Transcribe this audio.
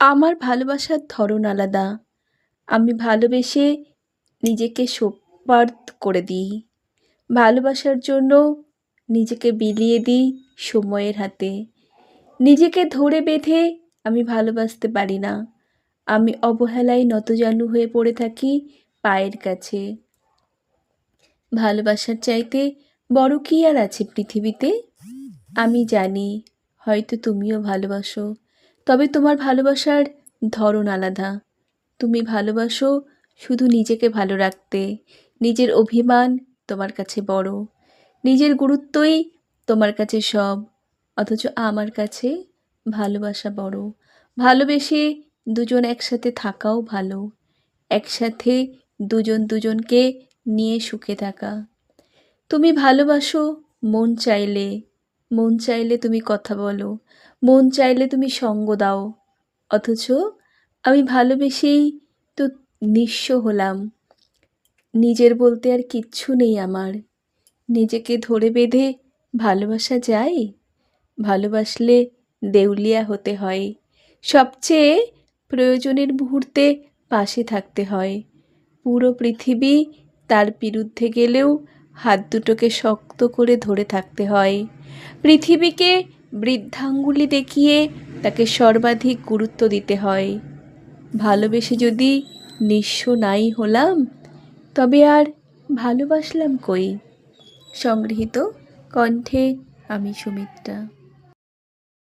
আমার ভালোবাসার ধরন আলাদা। আমি ভালোবেসে নিজেকে সোপার্দ করে দিই। ভালোবাসার জন্য নিজেকে বিলিয়ে দিই সময়ের হাতে। নিজেকে ধরে বেঁধে আমি ভালোবাসতে পারি না। আমি অবহেলায় নতজানু হয়ে পড়ে থাকি পায়ের কাছে। ভালোবাসার চাইতে বড় কী আর আছে পৃথিবীতে? আমি জানি, হয়তো তুমিও ভালোবাসো। তবে তোমার ভালোবাসার ধরন আলাদা। তুমি ভালোবাসো শুধু নিজেকে ভালো রাখতে। নিজের অভিমান তোমার কাছে বড়। নিজের গুরুত্বই তোমার কাছে সব। অথচ আমার কাছে ভালোবাসা বড়। ভালোবেসে দুজন একসাথে থাকাও ভালো। একসাথে দুজন দুজনকে নিয়ে সুখে থাকা। তুমি ভালোবাসো মন চাইলে। মন চাইলে তুমি কথা বলো, মন চাইলে তুমি সঙ্গ দাও। অথচ আমি ভালোবেসেই তো নিঃস্ব হলাম। নিজের বলতে আর কিচ্ছু নেই আমার। নিজেকে ধরে বেঁধে ভালোবাসা যায়, ভালোবাসলে দেউলিয়া হতে হয়। সবচেয়ে প্রয়োজনের মুহূর্তে পাশে থাকতে হয়। পুরো পৃথিবী তার বিরুদ্ধে গেলেও হাত দুটোকে শক্ত করে ধরে থাকতে হয়। পৃথিবীকে বৃদ্ধাঙ্গুলি দেখিয়ে তাকে সর্বাধিক গুরুত্ব দিতে হয়। ভালোবেসে যদি নিঃস্ব নাই হলাম, তবে আর ভালোবাসলাম কই? সংগৃহীত কণ্ঠে আমি সুমিত্রা।